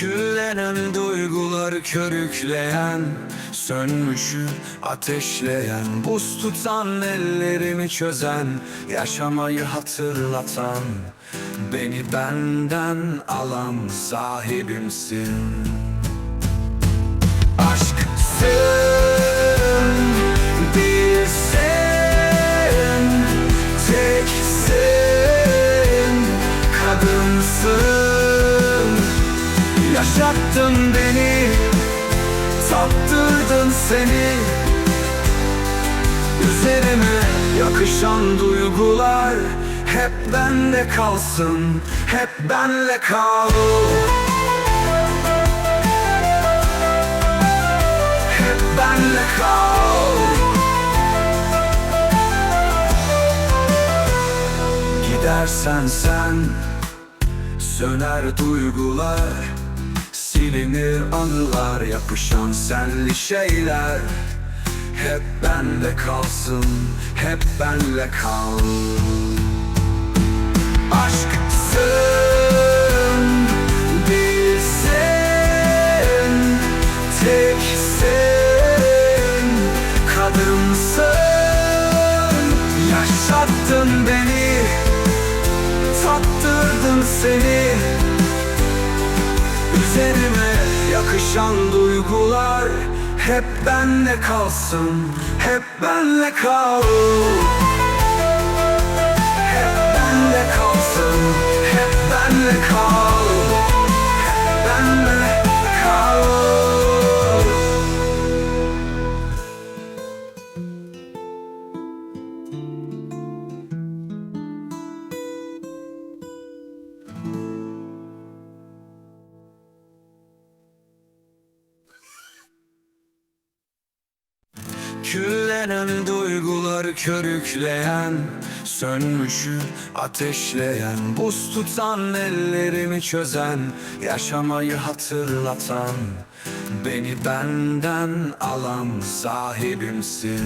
Küllenen duyguları körükleyen Sönmüşü ateşleyen Buz tutan ellerimi çözen Yaşamayı hatırlatan Beni benden alan sahibimsin. Aşksın Yaşattın beni Tattırdın seni. Üzerime yakışan duygular Hep bende kalsın Hep benle kal Hep benle kal Gidersen sen Söner duygular Silinir anılar Yapışan senli şeyler. Hep bende kalsın Hep benle kal. Aşksın Bilsin Teksin Kadınsın. Yaşattın beni Tattırdın seni Üzerime yakışan duygular Hep benle kalsın Hep benle kal Küllenen duyguları körükleyen Sönmüşü ateşleyen Buz tutan ellerimi çözen Yaşamayı hatırlatan Beni benden alan sahibimsin